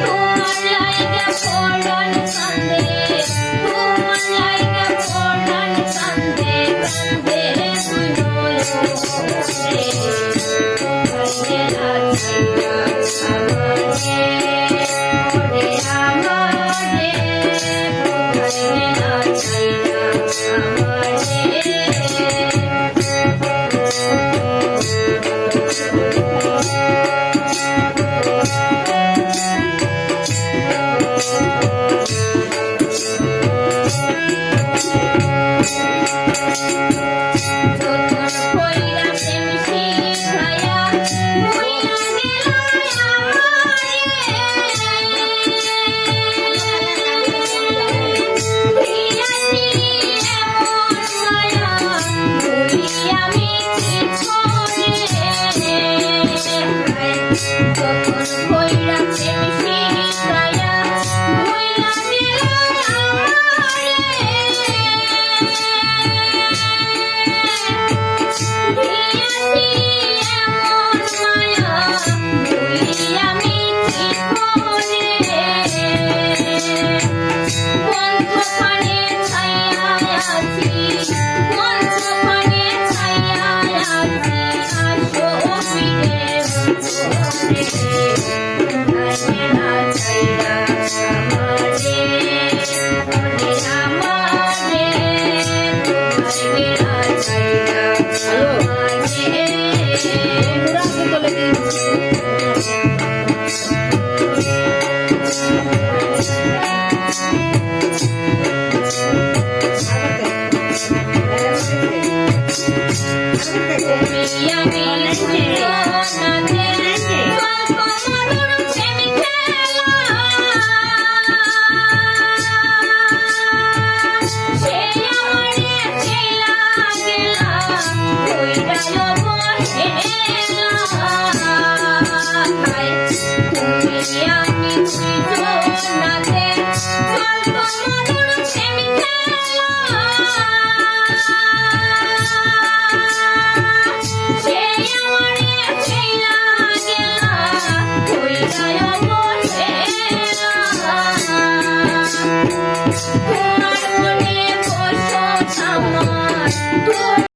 তোর লাগা পড়ন কান্দে আমি No.